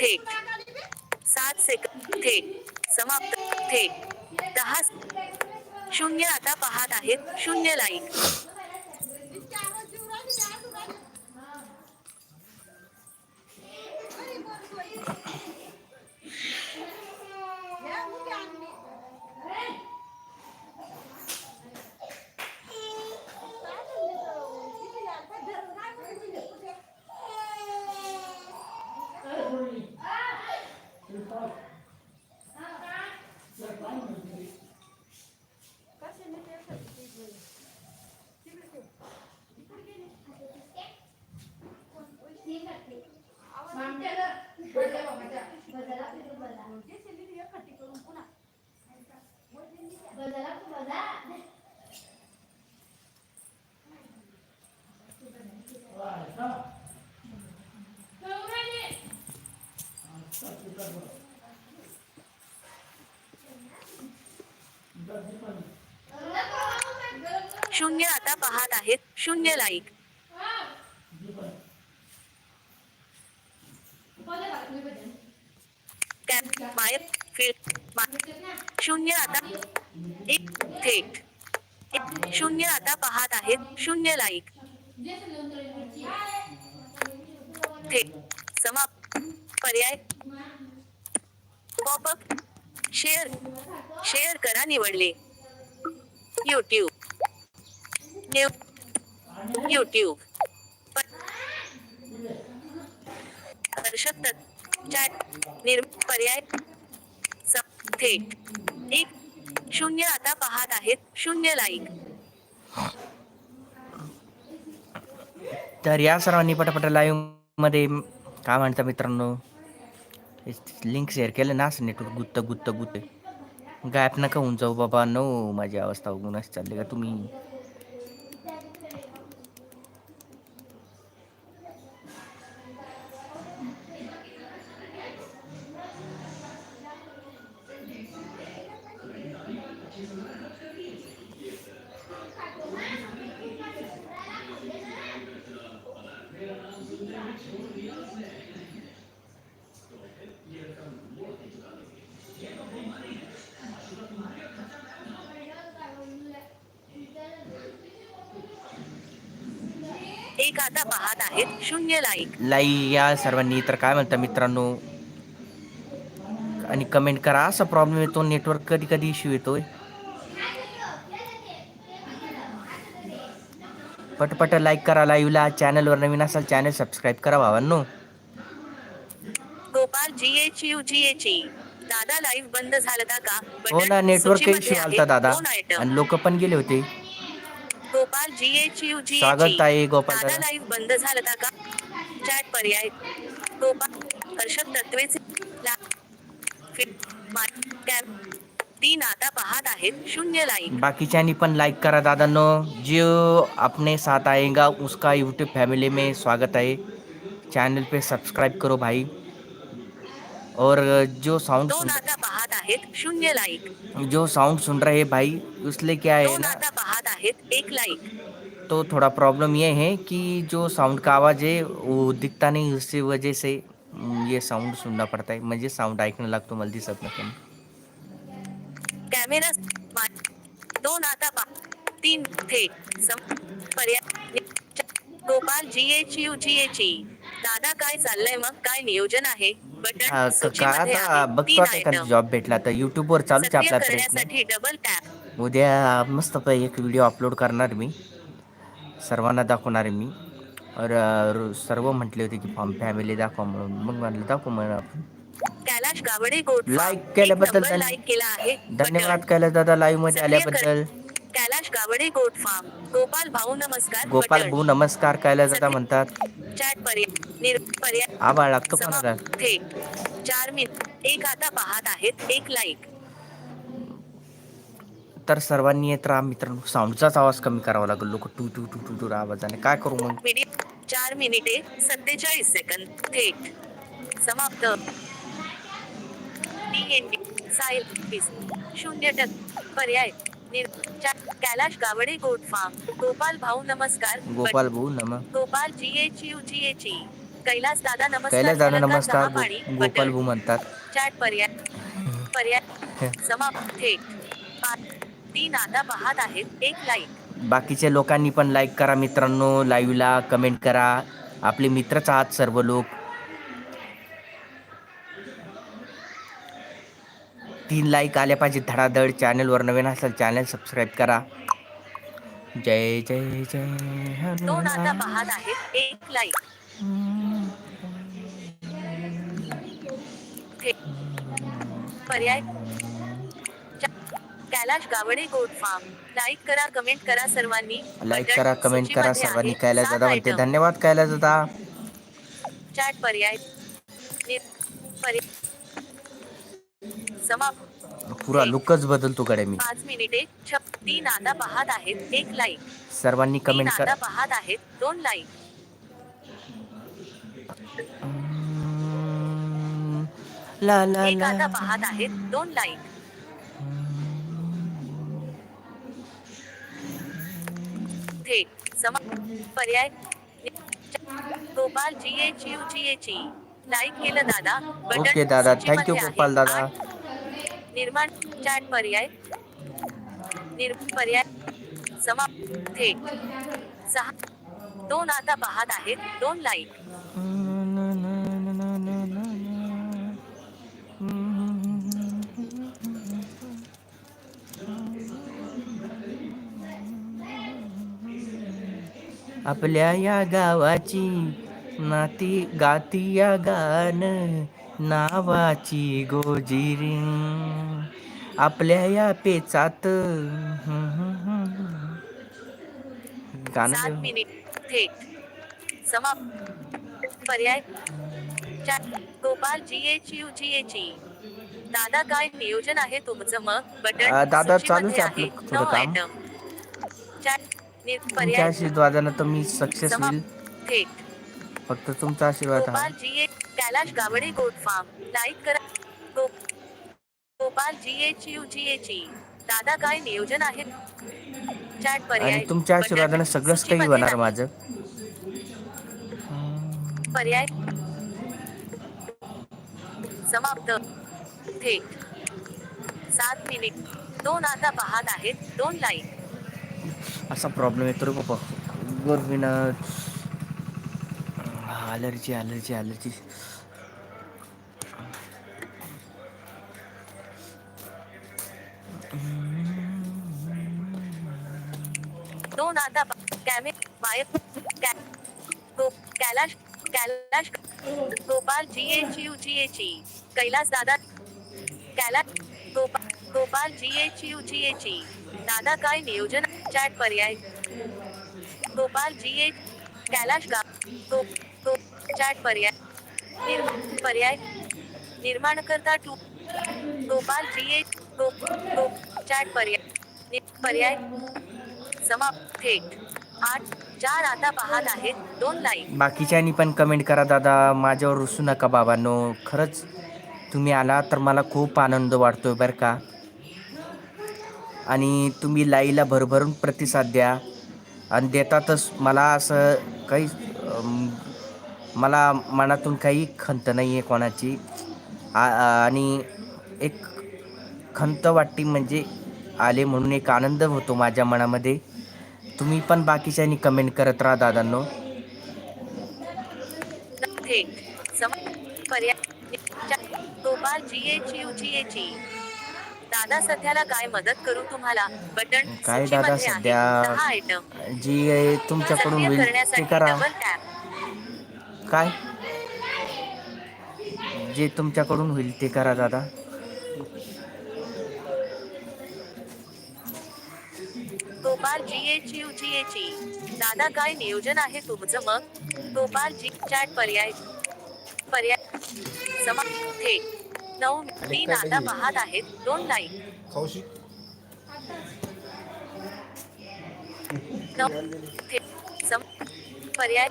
थेट सात सेकंद थेट समाप्त. थेट दहा. शून्य आता पाहत आहेत. शून्य लाईक शून्य आता पाहत आहेत शून्य लाईक. माय शून्य आता एक थेट. शून्य आता पाहत आहेत शून्य लाईक. थेट. समाप्त. पर्याय. पॉपअप शेअर शेअर करा निवडले. यूट्यूब यूट्यूब हर्षद पर्याय थेट एक शून्य आता पाहत आहेत. शून्य लाईक तर या सर्वांनी पटापट लाईव्हमध्ये काय म्हणता मित्रांनो? लिंक शेअर केलं ना असं नेटवर्क गुत्त गुत्त गुत्त. गायब नका होऊन जाऊ बाबा. नो माझी अवस्था उगूनच असं चालली का तुम्ही? एक आता पाहत आहेत शून्य लाईक लाई या सर्वांनी. तर काय म्हणता मित्रांनो? आणि कमेंट करा. असा प्रॉब्लेम येतो नेटवर्क कधी कधी इश्यू येतोय. पटपट लाईक करा लाईव्हला चॅनलवर नवीन असाल चॅनल सबस्क्राईब करा भावांनो. Gopal G H U G H E दादा लाईव्ह बंद झालता का? हो बटन ना नेटवर्क सूचीमध्ये इश्यू आहे. आलता दादा. दोन item. आणि लोक पण गेले होते. गोपाल यू जी स्वागत आहे गोपाल दादा. लाईव्ह बंद झालता का? चॅट पर्याय। गोपाल हर्षद तत्वेचे तीन आता पाहत आहेत शून्य लाईक बाकीच्यांनी पण लाईक करा दादांनो. जो अपने साथ आएगा उसका यूट्यूब फैमिली में स्वागत है चैनल पे सब्सक्राइब करो भाई. और जो साउंड दोन आता पाहत आहेत शून्य लाईक जो साउंड सुन रहे हैं भाई उसले क्या है दोन ना? आता आहेत एक लाईक तो थोड़ा प्रॉब्लम ये है कि जो साउंड का आवाज़ है वो दिखता नहीं उसकी वजह से ये साउंड सुनना पड़ता है। म्हणजे साउंड ऐकणं लागतो मला दिसत नाही कॅमेरा दोन आता तीन थेट सम पर्याय Gopal G H U G H E दादा काय चाललंय मग? काय नियोजन आहे? बटन क- का सूचीमध्ये आता आहे. बघतो आता जॉब भेटला तर युट्यूबवर चालूच आहे सक्रिय आपला प्रयत्न डबल टॅप उद्या मस्त एक व्हिडिओ अपलोड करणार मी. सर्वांना दाखवणार मी. और सर्व म्हटले होते की फॉर्म फॅमिली दाखवा म्हणून. मग म्हटलं दाखव म्हणून आपण. कैलाश गावडे केल्याबद्दल लाईक केला आहे. धन्यवाद. कैलास दादा लाईव्हमध्ये आल्याबद्दल. Kailash Gawade goat farm. गोपाल भाऊ नमस्कार गोपाल. भाऊ नमस्कार कैलास दादा म्हणतात. चॅट पर्याय निर पर्याय आभाळ लागतो कोणाला चार मिनिट एक आता पाहत आहेत एक लाईक तर सर्वांनी येत राहा. मित्रांनो साऊंडचाच आवाज कमी करावा लागेल. लोक to to to to to आवाजाने. काय करू मग? मिनिट चार मिनिटे सत्तेचाळीस सेकंद थेट समाप्त. शून्य टक्के पर्याय. कैलाश गावडे गोट फार्म गोपाल भाऊ नमस्कार. गोपाल भाऊ नम. Gopal G H U G H E Kailas दादा नमस्कार. कैलास दादा नमस्कार. गोपाल बटन. भू म्हणतात. चॅट पर्याय पर्याय समाप्त. थेट तीन आता पाहत आहेत एक लाईक बाकीच्या लोकांनी पण लाईक करा मित्रांनो लाईव्हला कमेंट करा. आपले मित्रच आहात सर्व लोक. तीन लाईक आल्या पाहिजे धडाधड. चॅनलवर नवीन असेल चॅनल सबस्क्राईब करा. जय जय जय दोन आता. पाहत आहेत एक लाईक पर्याय कैलाश गावडे गोड फार्म। लाईक करा कमेंट करा सर्वांनी। लाईक करा कमेंट करा सर्वांनी सात दादा म्हणते. धन्यवाद कैलास दादा. चॅट पर्याय. समाप्त पुरा लुकच बदलतो कडे मी. पाच मिनिटे. छप तीन आता पाहत आहेत एक लाईक सर्वांनी कमेंट करा. पाहत आहेत दोन लाईक ला ला एक आता पाहत आहेत दोन लाईक थेट सम पर्याय Gopal G H U G. H E like केलं दादा. बटन ओके दादा. थँक्यू आहे. गोपाल दादा. निर्माण चॅट पर्याय. निर पर्याय समाप्त थेट सहा दोन आता पाहत आहेत. दोन लाईक आपल्या या गावाची नाती गाती या गान नावाची गोजिरी. आपल्या या पेचात गाणं सात लिहू. मिनिट थेट. समाप्त. पर्याय. Gopal G H U G H E दादा काय नियोजन आहे तुमचं मग? बटन अं, दादा, सूचीमध्ये चालूच आहे आपलं. थोडं काम. तुमच्या पर्याय आशीर्वादानं तर मी सक्सेस होईल. फक्त तुमचा आशीर्वाद हा. एच कैलाश गावडे गोड फार्म. लाईक करा. Gopal G H U G H E दादा काय नियोजन आहे? चॅट पर्याय. तुमच्या आशीर्वादानं सगळंच काही होणार आहे. माझं. पर्याय. समाप्त. थेट. सात मिनिट. दोन आता पाहत आहेत. दोन लाईक असा प्रॉब्लेम येतो रे बाबा. गोरविनं अलर्जी अलर्जी अलर्जी दोन आता कॅमे my Kailash Kailash Gopal G H U G H E Kailas दादा Kailash Gopal Gopal G H U G H E दादा काय नियोजन? चॅट पर्याय. गोपाल जी एच कैलाश गाव. गो गो चॅट पर्याय. पर्याय. निर्माणकर्ता to. Gopal G H go go chat पर्याय. पर्याय. समाप्त. थेट आठ चार आता पाहत आहेत. दोन लाईक बाकीच्यांनी पण कमेंट करा दादा. माझ्यावर रुसू नका बाबांनो खरंच तुम्ही आला तर मला खूप आनंद वाटतोय बरं का. आणि तुम्ही लाईला भरभरून प्रतिसाद द्या. आणि देतातच मला असं काही मला मनातून काही खंत नाही आहे कोणाची. आ- आणि एक खंत वाटते म्हणजे आले म्हणून एक आनंद होतो माझ्या मनामध्ये. तुम्ही पण बाकीच्यानी कमेंट करत राहा दादांनो. पर्याय दादा सध्याला काय मदत करू तुम्हाला? बटन काय दादा सूचीमध्ये आहे. सध्या दहा आयटम जी आहे तुमच्याकडून सक्रिय होईल. ते करण्यासाठी करा. डबल टॅप काय? जे तुमच्याकडून होईल ते करा दादा. Gopal G H U G H E दादा काय नियोजन आहे तुमचं मग? गोपाल जी चॅट पर्याय पर्याय समा थेट नऊ तीन आता पाहत आहेत. दोन लाईक पर्याय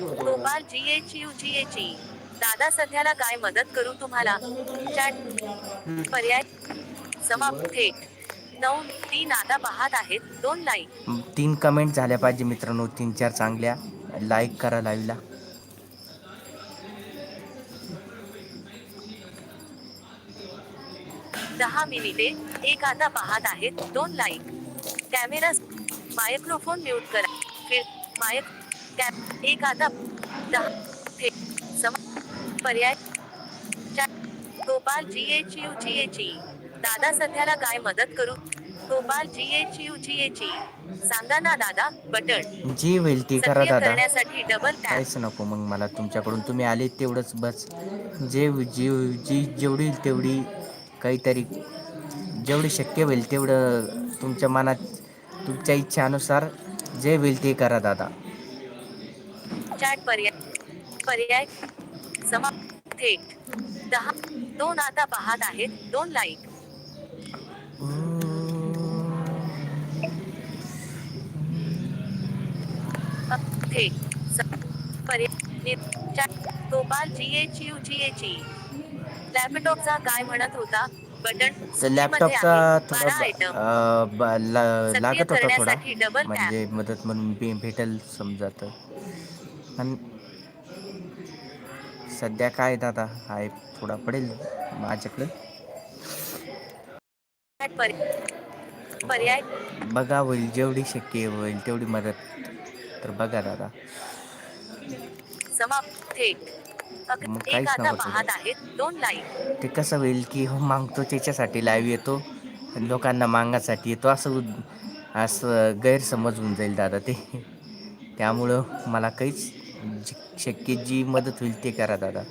Gopal G H U G H E दादा सध्याला काय मदत करू तुम्हाला? चॅट पर्याय समाप्त थेट नऊ तीन आता पाहत आहेत. दोन लाईक तीन कमेंट झाल्या पाहिजे मित्रांनो. तीन चार चांगल्या. लाईक करा लाईव्हला दहा मिनिटे एक आता पाहत आहेत दोन लाईक कॅमेरा मायक्रोफोन म्यूट करा. फिर मायक कॅप एक आता दहा सम पर्याय Gopal G H U G H E दादा सध्याला काय मदत करू? Gopal G H U G H E सांगा ना दादा बटन. जी होईल ती करा दादा. करण्यासाठी डबल काहीच नको मग मला तुमच्याकडून. तुम्ही आले तेवढंच बस. जे जी जी जेवढी तेवढी काहीतरी जेवढी शक्य होईल तेवढं तुमच्या मनात तुमच्या इच्छानुसार जे होईल ते करा दादा. चॅट पर्याय पर्याय समाप्त थेट दहा दोन आता पाहत आहेत दोन लाईक थेट पर्याय Gopal G H U G H E लॅपटॉपचा काय म्हणत होता? बटन तर लॅपटॉपचा. थोडा लागत होता थोडा. म्हणजे मदत म्हणून भेटेल समजात पण सध्या काय दादा? आहे थोडा पडेल माझ्याकडे? पर्याय. बघा होईल जेवढी शक्य होईल तेवढी मदत. तर बघा दादा. समाप्त. मग काहीच नको पाहत आहेत दोन लाईक ते कसं होईल की हो मागतो त्याच्यासाठी लाईव्ह येतो लोकांना मागण्यासाठी येतो असं उद- असं गैरसमज होऊन जाईल दादा ते. त्यामुळं मला काहीच जी- शक्य जी मदत होईल ते करा दादा.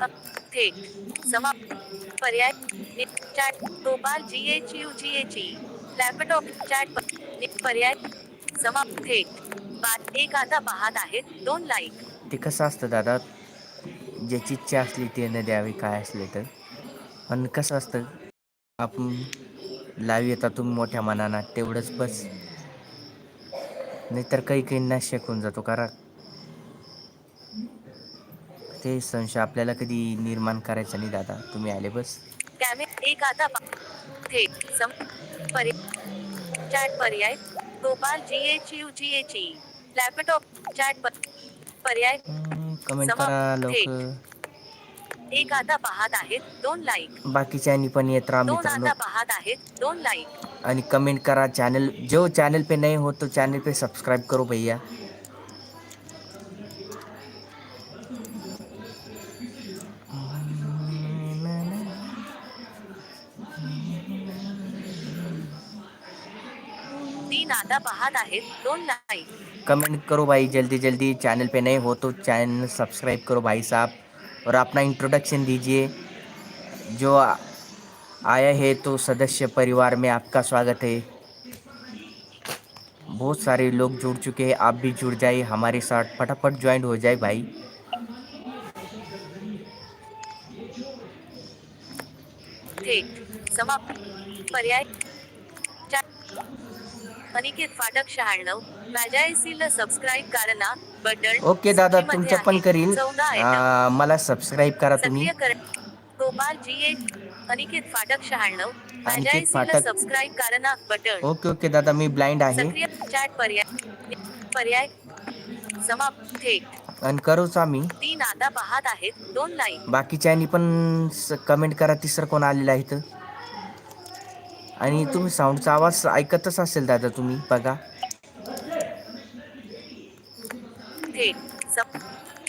अ- थेट समाप्त पर्याय नि- chat Gopal G H U G H E laptop chat प- नि- पर्याय समाप्त थेट. बाद एक आता पाहत आहेत दोन लाईक ते कसं असतं दादा? ज्याची इच्छा असली ते न द्यावी काय असले तर. पण कसं असतं? आपण लाईव्ह येतात तुम्ही मोठ्या मनानं तेवढंच बस. नाहीतर काही काही ना शेकून जातो कारण ते संशय आपल्याला कधी निर्माण करायचा नाही दादा. तुम्ही आले बस. कॅमे एक आता पा- थेट सम पर्याय चॅट पर्याय. Gopal G H U G H E laptop chat प- पर्याय कमेंट. करा. लोक एक आता पाहत आहेत दोन लाईक बाकीच्यांनी पण येत राहा दोन आता पाहत आहेत दोन लाईक आणि कमेंट करा चैनल जो चैनल पे नए हो तो चैनल पे सब्सक्राइब करो भैया. तीन आता पाहत आहेत दोन लाईक कमेंट करो भाई, जल्दी जल्दी। चैनल पे नए हो तो चैनल सब्सक्राइब करो भाई साहब। और अपना इंट्रोडक्शन दीजिए। जो आया है तो सदस्य परिवार में आपका स्वागत है। बहुत सारे लोग जुड़ चुके हैं, आप भी जुड़ जाइए, हमारे साथ फटाफट ज्वाइन हो जाए भाई। समाप्त। पर्याय। अनिकेत फाटक शहाण्णव. मॅजायसीला सबस्क्राईब करा ना बटन ओके दादा तुमचं पण आयटम. आ, मला सबस्क्राईब करा तुम्ही. गोपाल जी एच अनिकेत फाटक शहाण्णव. मॅजायसीला फाटक. सबस्क्राईब करा बटन ओके ओके दादा मी ब्लाइंड आहे. सक्रिय चॅट पर्याय पर्याय समाप्त थेट आणि करूच आम्ही तीन आता पाहत आहेत दोन लाईक बाकीच्यांनी पण कमेंट करा तिसरं कोण आलेलं आहे इथं? आणि तुम्ही साऊंडचा आवाज ऐकतच असेल दादा तुम्ही बघा.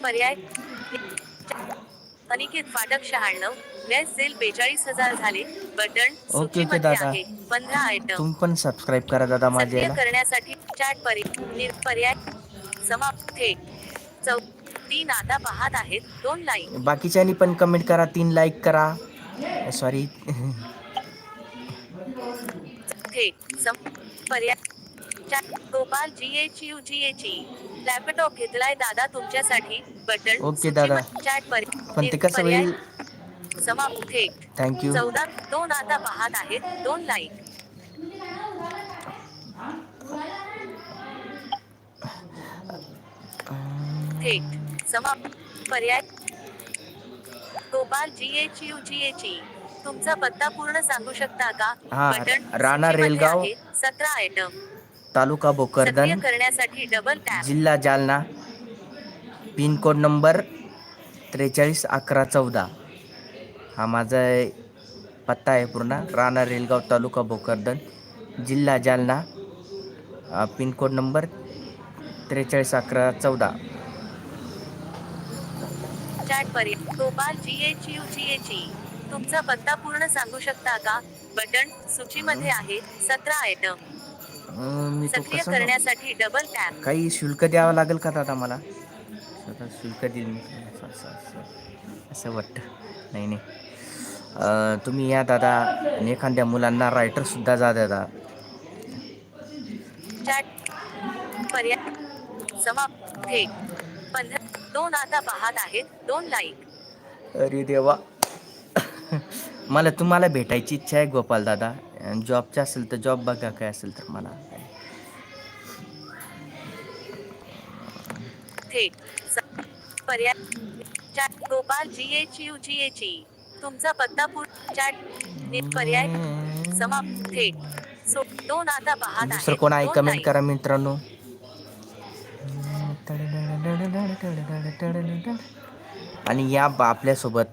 पर्याय अनिकेत फाटक शहाण्णव. गॅस सेल बेचाळीस हजार झाले. बटन सूचीमध्ये दादा. आहे. पंधरा आयटम तुम्ही पण सबस्क्राईब करा दादा याला करण्यासाठी चॅट पर्याय समाप्त चौ तीन आता पाहत आहेत. दोन लाईक बाकीच्यांनी पण कमेंट करा तीन लाईक करा. सॉरी थेट सम पर्याय Gopal G H U G H E laptop घेतलाय दादा तुमच्यासाठी. बटन ओके दादा. चॅट पर्याय पण ते कसं. होईल? समाप्त. थेट थँक्यू चौदा दोन आता पाहत आहेत. दोन लाईक थेट समाप्त. पर्याय Gopal G H U G H E तुमचा पत्ता पूर्ण सांगू शकता का? हा, बटन राणा सूचीमध्ये रेलगाव. आहे. सतरा आयटम तालुका सक्रिय भोकरदन करण्यासाठी डबल टॅप जिल्हा जालना पिन कोड नंबर त्रेचाळीस अकरा चौदा. हा माझा पत्ता आहे पूर्ण. राणा रेलगाव तालुका भोकरदन जिल्हा जालना अ, पिनकोड नंबर त्रेचाळीस अकरा चौदा. चॅट पर्याय Gopal G H U G H E तुमचा पत्ता पूर्ण सांगू शकता का? बटन सूचीमध्ये आहे सतरा आयटम अ, मी तो सक्रिय कसा करण्यासाठी डबल टॅप काही शुल्क द्यावं लागेल का दादा मला? स्वतः शुल्क देईल मी असं असं असं. असं वाटतं. नाही नाही. अ, तुम्ही या दादा. आणि एखाद्या मुलांना रायटरसुद्धा जा दादा. चॅट पर्याय समाप्त. थेट पंधरा दोन आता पाहत आहेत. दोन लाईक अरे देवा. मला तुम्हाला भेटायची इच्छा आहे गोपाल दादा. जॉबचं असेल तर जॉब बघा काय असेल तर मला. Gopal G H U G H तुमचा पत्ता चॅट पर्याय समाप्त. थेट सो दोन आता पाहत दुसरं कोण आहे? कमेंट. करा मित्रांनो. आणि या बा- आपल्यासोबत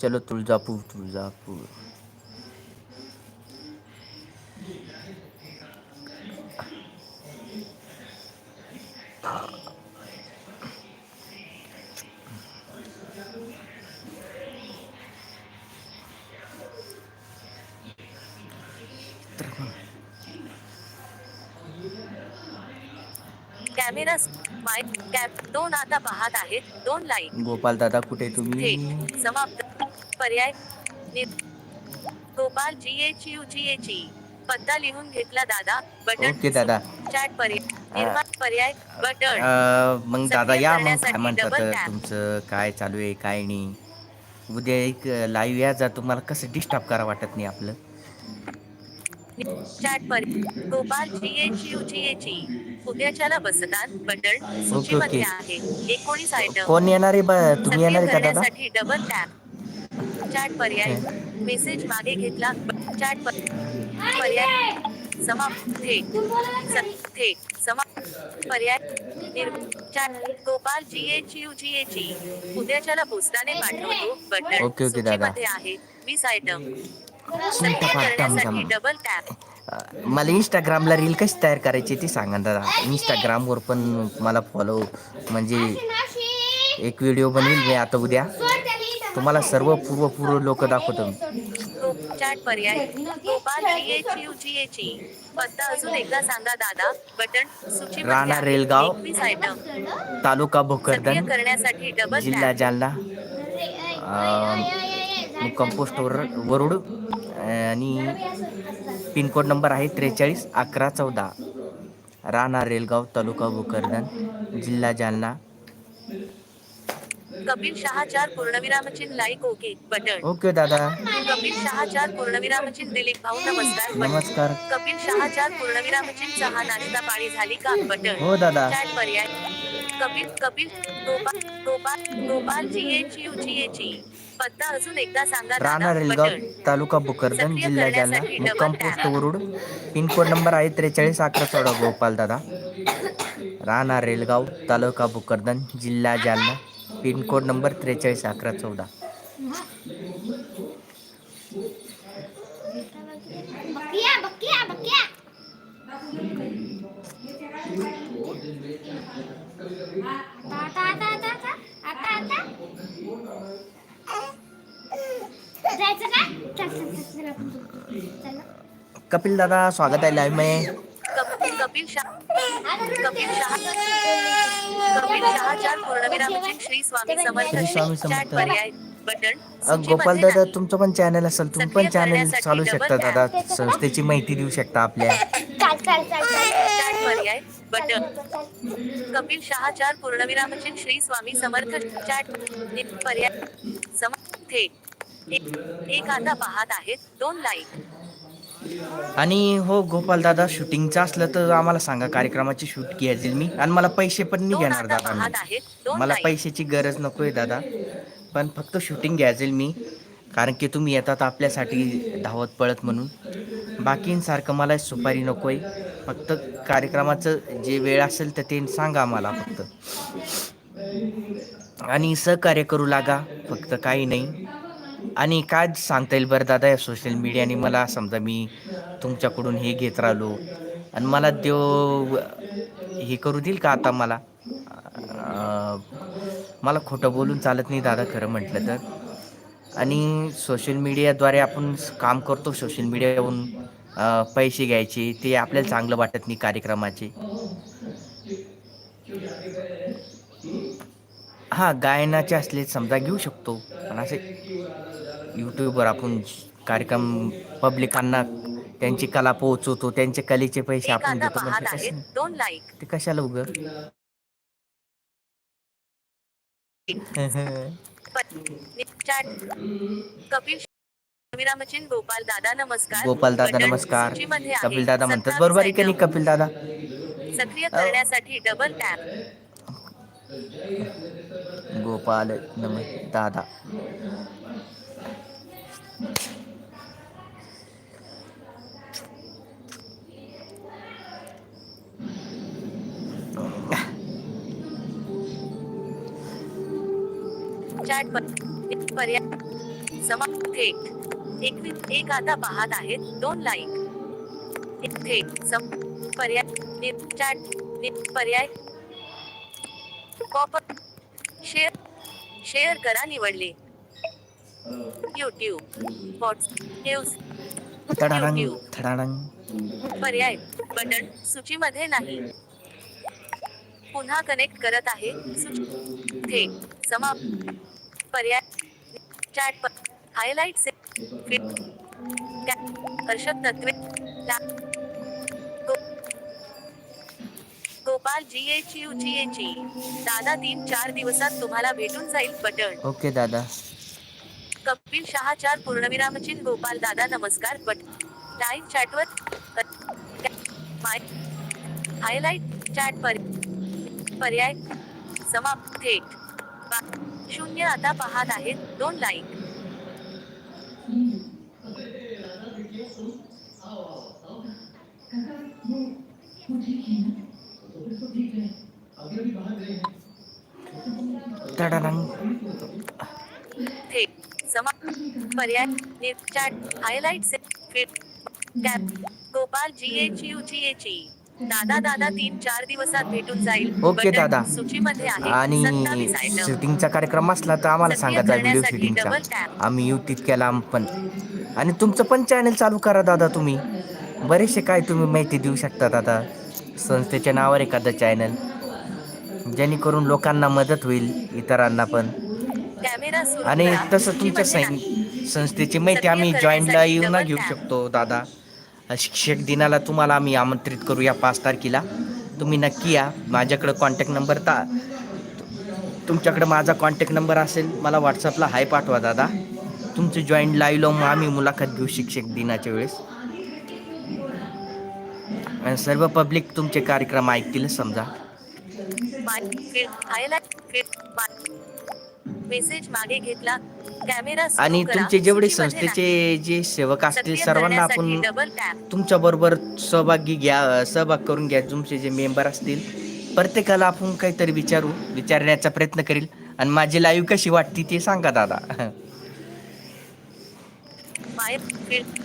चलो तुळजापूर तुळजापूर कॅमेरा स- माय दोन आता पाहत आहेत. दोन लाईक गोपाल दादा कुठे तुम्ही? थेट समाप्त. पर्याय Gopal G H U G H E पत्ता लिहून घेतला दादा. बटन ओके दादा. चॅट पर्याय निर्माण पर्याय बटन. अ, मग दादा या मग काय म्हणतात. तुमचं काय चालू आहे काय नाही. उद्या एक लाईव्ह या जा तुम्हाला कसं डिस्टर्ब करा वाटत नाही आपलं? चॅट पर्याय Gopal G H U G H E उद्याच्याला बसतात. बटन सूचीमध्ये आहे. एकोणीस आयटम कोण येणार आहे बा तुम्ही सक्रिय येणार आहे का दादा? करण्यासाठी डबल टॅप चॅट पर्याय. मेसेज मागे घेतला. चॅट पर्याय. समाप्त थेट स- थेट समाप्त पर्याय. निर- chat Gopal G H U G. H E उद्याच्याला पोस्टाने पाठवतो. बटन ओके, ओके, दादा. सूचीमध्ये आहे. वीस आयटम सक्रिय करण्यासाठी. डबल टॅप मला इंस्टाग्रामला रील कशी तयार करायची ती सांगा दादा इंस्टाग्रामवर पण मला फॉलो म्हणजे एक व्हिडिओ बनवील मी आता उद्या तुम्हाला सर्व पूर्व पूर्व लोक दाखवतो चॅट पर्याय पत्ता अजून एकदा सांगा दादा बटन राणा. रेलगाव. तालुका भोकरदन करण्यासाठी जिल्हा जालना कंपोस्ट वर वरुड आणि पिनकोड नंबर आहे त्रेचाळीस अकरा चौदा. राणा रेलगाव तालुका भोकरदन जिल्हा जालना. कपिल शहा चार पूर्णविरामचिन्ह लाईक ओके बटन ओके दादा. कपिल शहा चार पूर्णविरामचिन्ह दिलीप भाऊ नमस्कार. नमस्कार. कपिल शहा चार पूर्णविरामचिन्ह चहा नाश्ता पाळी झाली का? बटन हो दादा. चॅट पर्याय. Kapil Kapil Gopal Gopal Gopal G H U G H E. पत्ता अजून एकदा सांगा राणा रेलगाव तालुका भोकरदन सक्रिय जिल्हा Jalna compost tap. Warud pin code number आहे त्रेचाळीस अकरा चौदा गोपाल दादा. राणा रेलगाव तालुका भोकरदन जिल्हा जालना. पिनकोड नंबर त्रेचाळीस अकरा चौदा. बकिया बकिया बकिया. आता आता आता आता आता आता आता. जायचं का चल चल चल चल आपण जाऊ. चल कपिल दादा स्वागत आहे लाईव्ह में कपिल कपिल शहा कपिल शहा कपिल शहा चार पूर्णविरामचिन्ह श्री स्वामी समर्थ श्री स्वामी समर्थ. चॅट पर्याय बटन अ, गोपाल दादा नाही. तुमचं पण चॅनल असेल तुम्ही पण चॅनल चालू शकता. दादा संस्थेची माहिती देऊ शकता आपल्या चल चल चल चल चॅट पर्याय बटन कपिल शहा चार पूर्णविरामचिन्ह श्री स्वामी समर्थ चॅट पर्याय सम थेट एक आता पाहत आहेत दोन लाईक आणि हो गोपाल दादा शूटिंगचं असलं तर आम्हाला सांगा कार्यक्रमाची शूट घ्यायची मी. आणि मला पैसे पण नाही घेणार दादा मला पैशाची गरज नको आहे दादा. पण फक्त शूटिंग घ्यायचं मी. कारण की तुम्ही येतात आपल्यासाठी धावत पळत म्हणून. बाकींसारखं मला सुपारी नको आहे फक्त कार्यक्रमाचं जे वेळ असेल तर ते सांगा मला फक्त. आणि सहकार्य करू लागा फक्त काही नाही. आणि काय सांगता येईल बरं दादा या सोशल मीडियाने मला? समजा मी तुमच्याकडून हे घेत राहिलो. आणि मला देव हे करू देईल का आता मला? मला खोटं बोलून चालत नाही दादा खरं म्हटलं तर. आणि सोशल मीडियाद्वारे आपण काम करतो सोशल मीडियावरून पैसे घ्यायचे ते आपल्याला चांगलं वाटत नाही कार्यक्रमाचे. हां गायनाचे असले समजा घेऊ शकतो. पण असे यूट्यूबवर आपण कार्यक्रम पब्लिकांना त्यांची कला पोहोचवतो त्यांचे कलेचे पैसे आपण लाईक ते कशाला उग? चॅट कपिल गोपाल दादा नमस्कार. गोपाल दादा नमस्कार. कपिल दादा म्हणतात बरोबर आहे का नाही कपिल दादा? सक्रिय करण्यासाठी डबल टॅप गोपाल नम दादा. चॅट पर- पर्याय समा थेट. एकवीस एक आता पाहत आहेत. दोन लाईक थेट. सम पर्याय नि- चॅट पर्याय. कॉपर शेअर शेअर करा निवडले. युट्यूब व्हॉट्स न्यूज. थडाडंग पर्याय बटन सूचीमध्ये नाही. पुन्हा कनेक्ट करत आहे. सूची थेट. समाप्त. पर्याय चॅट हायलाइट से Harshad Tatve Gopal G H U G H E दादा तीन चार दिवसात तुम्हाला भेटून जाईल बटन ओके दादा. कपिल शहा चार पूर्णविरामचिन गोपाल दादा नमस्कार बट लाईव्ह चॅटवर माय हायलाइट चॅट पर पर्याय समाप्त थेट. बा- शून्य आता पाहत आहेत. दोन लाईक पर्याय चॅट हायलाइट से fit cap Gopal G H U G H E दादा दादा तीन चार दिवसात भेटून जाईल ओके बटन दादा. सूचीमध्ये आहे आणि 27 item. शूटिंगचा कार्यक्रम असला तर आम्हाला सक्रिय सांगा व्हिडिओ करण्यासाठी शूटिंगचा tap. आम्ही येऊ तितक्याला आम पण आणि तुमचं पण चॅनल चालू करा दादा तुम्ही बरेचसे काय तुम्ही माहिती देऊ शकता दादा संस्थेच्या नावावर एखादं चॅनल जेणेकरून लोकांना मदत होईल इतरांना पण कॅमेरा सुरू आणि करा. तसं तुमच्या सूचीमध्ये सं नाही. संस्थेची माहिती आम्ही जॉईनला करण्यासाठी येऊन घेऊ. शकतो दादा शिक्षक दिनाला तुम्हाला आम्ही आमंत्रित करू या पाच तारखेला. तुम्ही नक्की या. माझ्याकडं कॉन्टॅक्ट नंबर ता तुमच्याकडे माझा कॉन्टॅक्ट नंबर असेल मला व्हॉट्सअपला हाय पाठवा दादा. तुमचं जॉईंट लाईव्ह लावून आम्ही मुलाखत घेऊ शिक्षक दिनाच्या वेळेस. आणि सर्व पब्लिक तुमचे कार्यक्रम ऐकतील समजा. मेसेज मागे घेतला कॅमेरा आणि. तुमचे जेवढे संस्थेचे. जे सेवक असतील सर्वांना आपण. तुमच्या बरोबर सहभागी घ्या सहभाग करून घ्या तुमचे जे मेंबर असतील प्रत्येकाला आपण काहीतरी विचारू विचारण्याचा प्रयत्न करील आणि माझी लाईव्ह कशी वाटती ते सांगा दादा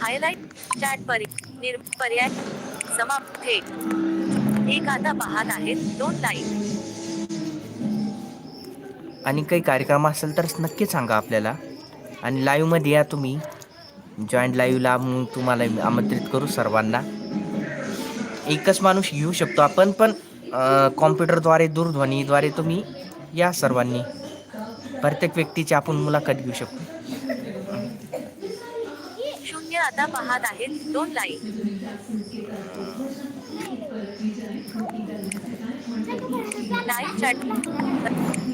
हायलाइट चॅट पर्याय समाप्त एक आता पाहत आहेत दोन लाईक आणि काही कार्यक्रम असेल तर नक्की सांगा आपल्याला. आणि लाईव्हमध्ये या तुम्ही. जॉईंट लाईव्हला मग तुम्हाला आमंत्रित करू सर्वांना. एकच माणूस येऊ शकतो आपण पण कॉम्प्युटरद्वारे दूरध्वनीद्वारे तुम्ही या सर्वांनी. प्रत्येक व्यक्तीची आपण मुलाखत घेऊ शकतो. शून्य आता पाहत आहेत दोन लाईव्ह लाईव्ह चॅट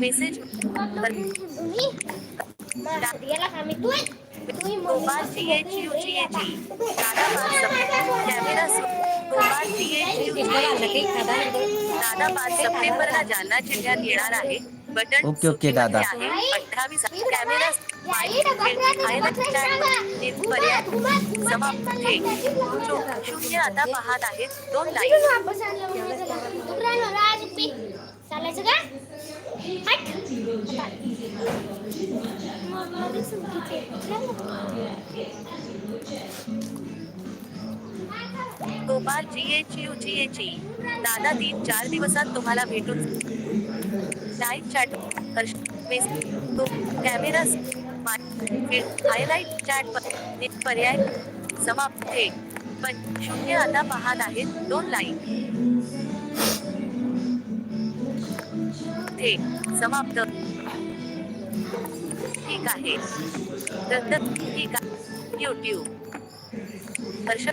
मेसेज तुम्ही मार गेला का मी तू तुम्ही Gopal G H U G H E दादा पाच सप- कॅमेरा सु- Gopal G H U G H E दादा पाच सप्टेंबरला जालना जिल्ह्यात येणार आहे. बटन ओके, ओके, दादा. सूचीमध्ये आहे अठ्ठावीस कॅमेरा माईक हायलाइट चॅट एक. पर्याय समाप्त थेट शू- शून्य आता पाहत आहेत दोन लाईक पी. चालायचं का? Gopal G H U G H दादा तीन चार दिवसात तुम्हाला भेटून लाईव्ह चॅट तो कॅमेरा हायलाईट चॅट पर्याय समाप्त. आहे पण शून्य आता पाहत आहेत दोन लाईन थेट समाप्त. ठीक आहे. ठीक आहे. यूट्यूब हर्ष